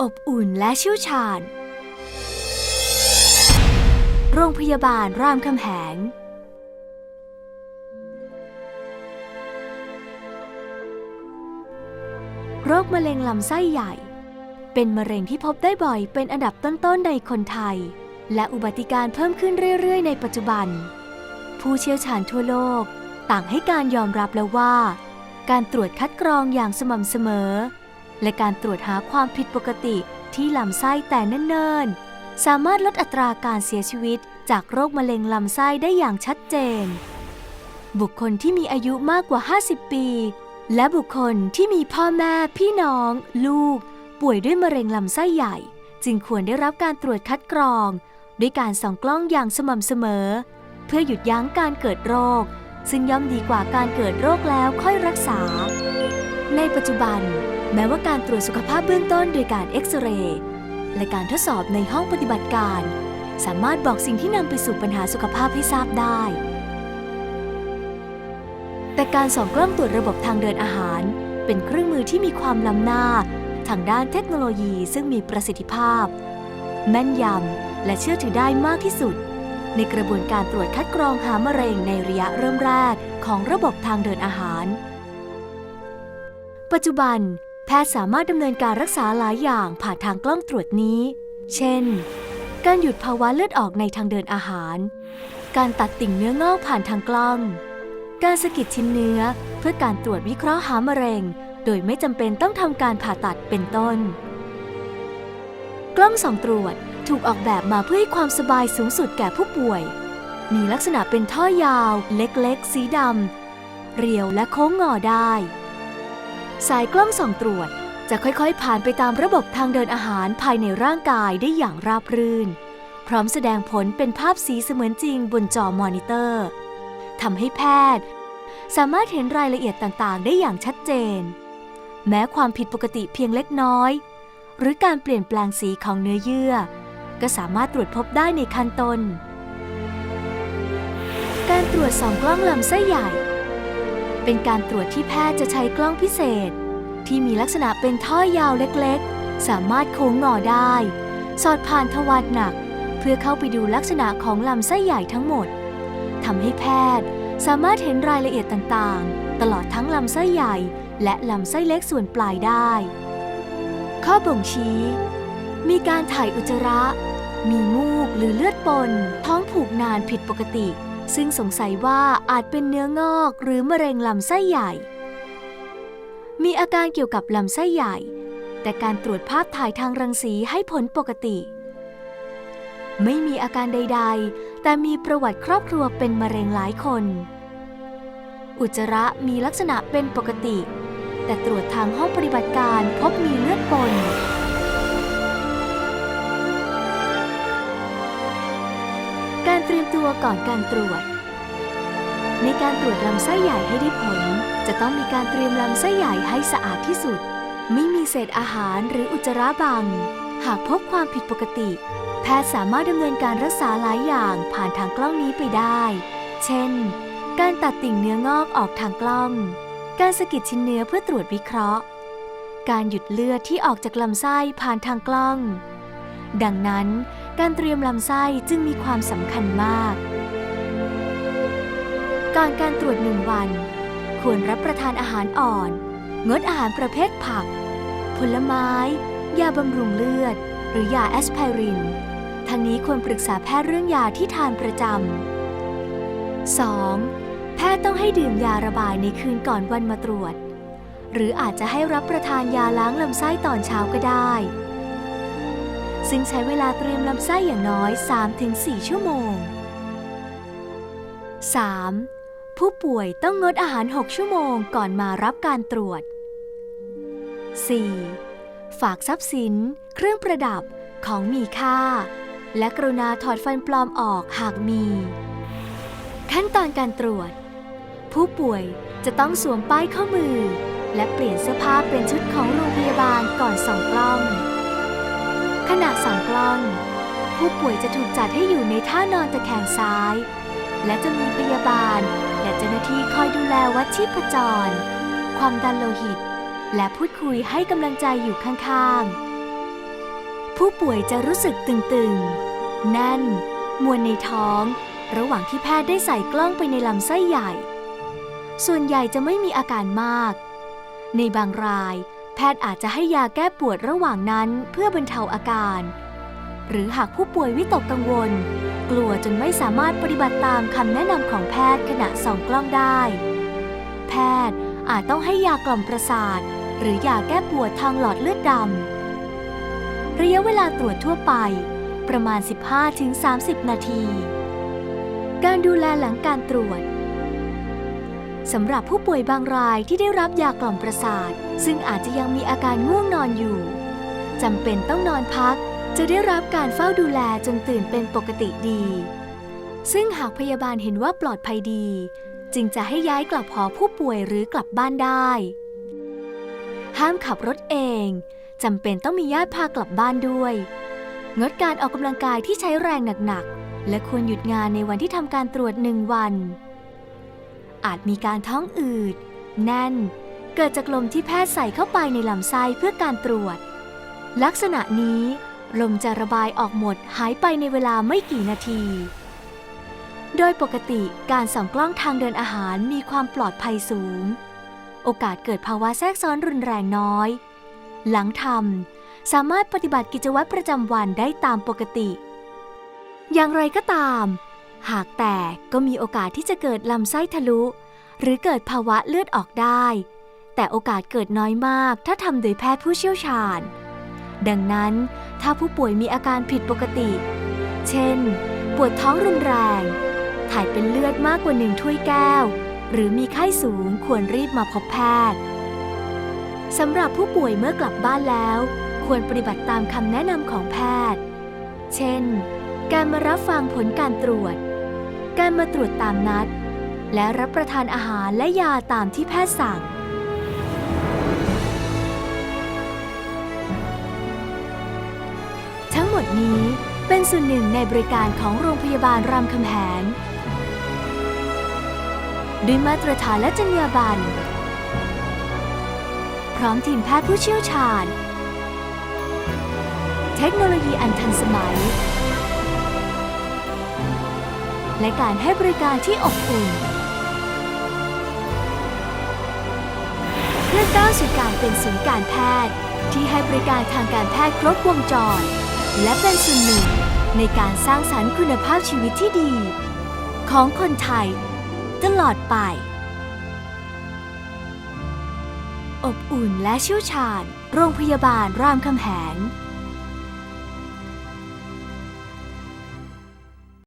อบอุ่นและเชี่ยวชาญ โรงพยาบาลรามคำแหง โรคมะเร็งลำไส้ใหญ่ เป็นมะเร็งที่พบได้บ่อยเป็นอันดับต้นๆในคนไทย และอุบัติการเพิ่มขึ้นเรื่อยๆ ในปัจจุบัน ผู้เชี่ยวชาญทั่วโลกต่างให้การยอมรับแล้วว่า การตรวจคัดกรองอย่างสม่ำเสมอ และการตรวจหาความผิดปกติที่ลำไส้แต่เนิ่นๆ สามารถลดอัตราการเสียชีวิตจากโรคมะเร็งลำไส้ได้อย่างชัดเจน บุคคลที่มีอายุมากกว่า 50 ปี และบุคคลที่มีพ่อแม่ พี่น้อง ลูก ป่วยด้วยมะเร็งลำไส้ใหญ่ จึงควรได้รับการตรวจคัดกรอง ด้วยการส่องกล้องอย่างสม่ำเสมอ เพื่อหยุดยั้งการเกิดโรค ซึ่งย่อมดีกว่าการเกิดโรคแล้วค่อยรักษา ในปัจจุบัน แม้ว่าการตรวจสุขภาพเบื้องต้นโดยการเอ็กซเรย์และการทดสอบในห้องปฏิบัติการ สามารถบอกสิ่งที่นำไปสู่ปัญหาสุขภาพให้ทราบได้ แต่การส่องกล้องตรวจระบบทางเดินอาหาร เป็นเครื่องมือที่มีความล้ำหน้า ทางด้านเทคโนโลยีซึ่งมีประสิทธิภาพ แม่นยำและเชื่อถือได้มากที่สุด ในกระบวนการตรวจคัดกรองหามะเร็งในระยะเริ่มแรกของระบบทางเดินอาหารปัจจุบัน แพทย์สามารถดำเนินการรักษาหลายอย่างผ่านทางกล้องตรวจนี้ เช่น การหยุดภาวะเลือดออกในทางเดินอาหาร การตัดติ่งเนื้องอกผ่านทางกล้อง การสกิดชิ้นเนื้อเพื่อการตรวจวิเคราะห์หามะเร็ง โดยไม่จำเป็นต้องทำการผ่าตัดเป็นต้น กล้องส่องตรวจถูกออกแบบมาเพื่อให้ความสบายสูงสุดแก่ผู้ป่วย มีลักษณะเป็นท่อยาว เล็กๆ สีดำเรียวและโค้งงอได้ สายกล้องส่องตรวจจะค่อยๆ ผ่านไปตามระบบทางเดินอาหารภายในร่างกายได้อย่างราบรื่น พร้อมแสดงผลเป็นภาพสีเสมือนจริงบนจอมอนิเตอร์ทำให้แพทย์ สามารถเห็นรายละเอียดต่างๆ ได้อย่างชัดเจน แม้ความผิดปกติเพียงเล็กน้อย หรือการเปลี่ยนแปลงสีของเนื้อเยื่อ ก็สามารถตรวจพบได้ในขั้นต้นการตรวจส่องกล้องลำไส้ใหญ่ เป็นการตรวจที่แพทย์จะใช้กล้องพิเศษ ที่มีลักษณะเป็นท่อยาวเล็กๆ สามารถโค้งงอได้ สอดผ่านทวารหนัก เพื่อเข้าไปดูลักษณะของลำไส้ใหญ่ทั้งหมดทำให้แพทย์สามารถเห็นรายละเอียดต่างๆ ตลอดทั้งลำไส้ใหญ่ และลำไส้เล็กส่วนปลายได้ ข้อบ่งชี้ มีการถ่ายอุจจาระ มีมูกหรือเลือดปน ท้องผูกนานผิดปกติ ซึ่งสงสัยว่าอาจเป็นเนื้องอกหรือมะเร็งลำไส้ใหญ่ มีอาการเกี่ยวกับลำไส้ใหญ่ แต่การตรวจภาพถ่ายทางรังสีให้ผลปกติ ไม่มีอาการใด ๆ แต่มีประวัติครอบครัวเป็นมะเร็งหลายคน อุจจาระมีลักษณะเป็นปกติ แต่ตรวจทางห้องปฏิบัติการพบมีเลือดปน ตัวก่อนการตรวจ ในการตรวจลำไส้ใหญ่ให้ได้ผล จะต้องมีการเตรียมลำไส้ใหญ่ให้สะอาดที่สุด ไม่มีเศษอาหารหรืออุจจาระบัง หากพบความผิดปกติ แพทย์สามารถดำเนินการรักษาหลายอย่างผ่านทางกล้องนี้ไปได้ เช่น การตัดติ่งเนื้องอกออกทางกล้อง การสกิดชิ้นเนื้อเพื่อตรวจวิเคราะห์ การหยุดเลือดที่ออกจากลำไส้ผ่านทางกล้อง ดังนั้น การเตรียมลำไส้จึงมีความสำคัญมาก ก่อนการตรวจหนึ่งวัน ควรรับประทานอาหารอ่อน งดอาหารประเภทผัก ผลไม้ ยาบำรุงเลือด หรือยาแอสไพริน ทั้งนี้ควรปรึกษาแพทย์เรื่องยาที่ทานประจำ 2. แพทย์ต้องให้ดื่มยาระบายในคืนก่อนวันมาตรวจ หรืออาจจะให้รับประทานยาล้างลำไส้ตอนเช้าก็ได้ ซึ่งใช้เวลาเตรียมลำไส้อย่างน้อย 3-4 ชั่วโมง 3. ผู้ป่วยต้องงดอาหาร 6 ชั่วโมงก่อนมารับการตรวจ 4. ฝากทรัพย์สิน เครื่องประดับของมีค่า และกรุณาถอดฟันปลอมออกหากมี ขั้นตอนการตรวจ ผู้ป่วยจะต้องสวมป้ายข้อมือ และเปลี่ยนเสื้อผ้าเป็นชุดของโรงพยาบาลก่อน ขณะส่องกล้อง ผู้ป่วยจะถูกจัดให้อยู่ในท่านอนตะแคงซ้าย และจะมีพยาบาล และเจ้าหน้าที่คอยดูแลวัดชีพจร ความดันโลหิต และพูดคุยให้กำลังใจอยู่ข้างๆ ผู้ป่วยจะรู้สึกตึงๆ แน่น มวลในท้อง ระหว่างที่แพทย์ได้ใส่กล้องไปในลำไส้ใหญ่ ส่วนใหญ่จะไม่มีอาการมาก ในบางราย แพทย์อาจจะให้ยาแก้ปวดระหว่างนั้นเพื่อบรรเทาอาการ หรือหากผู้ป่วยวิตกกังวล กลัวจนไม่สามารถปฏิบัติตามคำแนะนำของแพทย์ขณะส่องกล้องได้ แพทย์อาจต้องให้ยากล่อมประสาท หรือยาแก้ปวดทางหลอดเลือดดำระยะเวลาตรวจทั่วไป ประมาณ 15-30 นาที การดูแลหลังการตรวจ สำหรับผู้ป่วยบางรายที่ได้รับยากล่อมประสาท ซึ่งอาจจะยังมีอาการง่วงนอนอยู่จำเป็นต้องนอนพัก จะได้รับการเฝ้าดูแลจนตื่นเป็นปกติดี ซึ่งหากพยาบาลเห็นว่าปลอดภัยดี จึงจะให้ย้ายกลับหอผู้ป่วยหรือกลับบ้านได้ ห้ามขับรถเองจำเป็นต้องมีญาติพากลับบ้านด้วย งดการออกกำลังกายที่ใช้แรงหนักๆและควรหยุดงานในวันที่ทำการตรวจหนึ่งวัน อาจมีการท้องอืด แน่น เกิดจากลมที่แพทย์ใส่เข้าไปในลำไส้เพื่อการตรวจ ลักษณะนี้ ลมจะระบายออกหมดหายไปในเวลาไม่กี่นาที โดยปกติการส่องกล้องทางเดินอาหารมีความปลอดภัยสูง โอกาสเกิดภาวะแทรกซ้อนรุนแรงน้อย หลังทำสามารถปฏิบัติกิจวัตรประจำวันได้ตามปกติ อย่างไรก็ตาม หากแตกก็มีโอกาสที่จะเกิดลำไส้ทะลุ หรือเกิดภาวะเลือดออกได้ แต่โอกาสเกิดน้อยมากถ้าทำโดยแพทย์ผู้เชี่ยวชาญ ดังนั้นถ้าผู้ป่วยมีอาการผิดปกติ เช่น ปวดท้องรุนแรง ถ่ายเป็นเลือดมากกว่าหนึ่งถ้วยแก้ว หรือมีไข้สูงควรรีบมาพบแพทย์สำหรับผู้ป่วยเมื่อกลับบ้านแล้ว ควรปฏิบัติตามคำแนะนำของแพทย์ เช่น การมารับฟังผลการตรวจ การมาตรวจตามนัด และรับประทานอาหารและยาตามที่แพทย์สั่ง ทั้งหมดนี้เป็นส่วนหนึ่งในบริการของโรงพยาบาลรามคำแหงด้วยมาตรฐานและจรรยาบรรณพร้อมทีมแพทย์ผู้เชี่ยวชาญ เทคโนโลยีอันทันสมัย และการให้บริการที่อบอุ่นเพื่อก้าวสู่การเป็นศูนย์การแพทย์ ที่ให้บริการทางการแพทย์ครบวงจร และเป็นส่วนหนึ่งในการสร้างสรรค์คุณภาพชีวิตที่ดี ของคนไทย ตลอดไป อบอุ่นและเชี่ยวชาญ โรงพยาบาลรามคำแหง